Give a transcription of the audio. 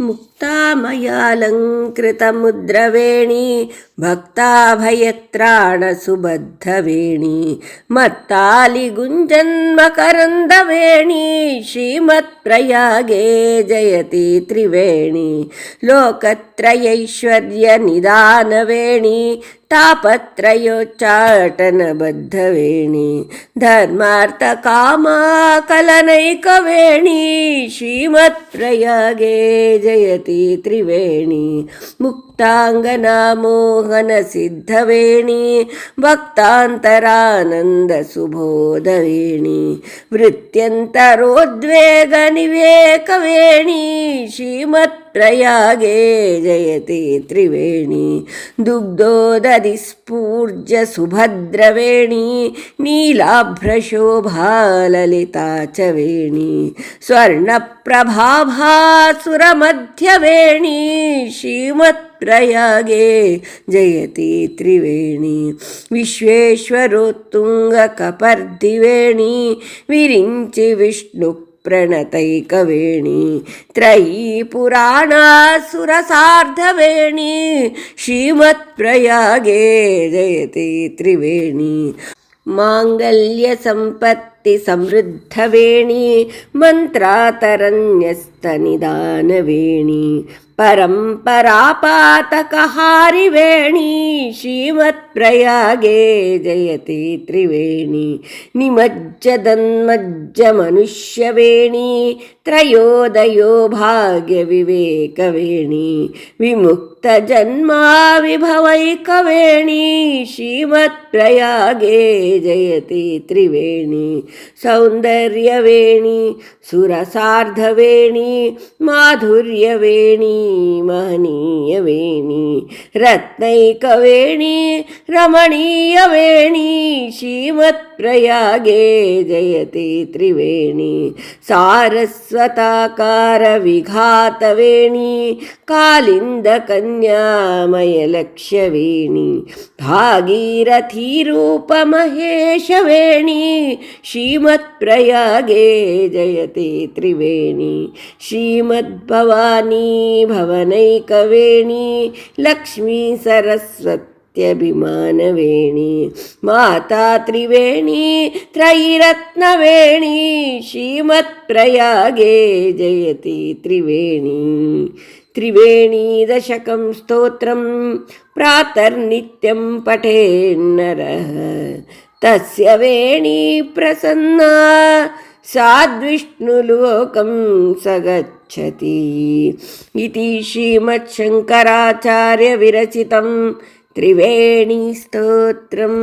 मुक्तामयालङ्कृतमुद्रवेणी भक्ताभयत्राणसुबद्धवेणी मत्तालिगुञ्जन्मकरन्दवेणी श्रीमत्प्रयागे जयति त्रिवेणी लोकत्रयैश्वर्यनिदानवेणी तापत्रयोच्चाटनबद्धवेणी धर्मार्थकामाकलनैकवेणी श्रीमत्प्रयागे जयति त्रिवेणी मुक्ताङ्गनामोहनसिद्धवेणी भक्तान्तरानन्दसुबोधवेणी वृत्त्यन्तरोद्वेगनिवेकवेणी श्रीमत्प्रयागे जयति त्रिवेणी दुग्धोदधिस्फूर्ज सुभद्रवेणी नीलाभ्रशोभाललिता च वेणी स्वर्णप्रभाभासुरमध्यवेणी श्रीमत्प्रयागे जयति त्रिवेणी विश्वेश्वरोत्तुङ्गकपर्दिवेणी विरिञ्चि विष्णु प्रणतैकवेणी त्रयी पुराणासुरसार्धवेणी श्रीमत्प्रयागे जयति त्रिवेणी माङ्गल्यसम्पत्तिसमृद्धवेणी मन्त्रातरण्यस्तनिदानवेणी परम्परापातकहारिवेणी श्रीमत्प्रयागे जयति त्रिवेणी निमज्जदन्मज्जमनुष्यवेणी त्रयोदयो भाग्यविवेकवेणी विमुक्तजन्मा विभवैकवेणी श्रीमत्प्रयागे जयति त्रिवेणी सौन्दर्यवेणी सुरसार्धवेणी माधुर्यवेणी महनीयवेणी रत्नैकवेणी रमणीयवेणी श्रीमत्प्रयागे जयति त्रिवेणी। सारस्वताकारविघातवेणी कालिन्दकन्यामयलक्ष्यवेणी। भागीरथीरूपमहेशवेणी श्रीमत्प्रयागे जयति त्रिवेणी। श्रीमद्भवानी भवनैकवेणी लक्ष्मी सरस्वत्यभिमानवेणी माता त्रिवेणी त्रयीरत्नवेणी श्रीमत्प्रयागे जयति त्रिवेणी त्रिवेणीदशकं स्तोत्रं प्रातर्नित्यं पठेन्नरः तस्य वेणी प्रसन्ना साद्विष्णुलोकं स गच्छति इति श्रीमच्छङ्कराचार्यविरचितं त्रिवेणीस्तोत्रम्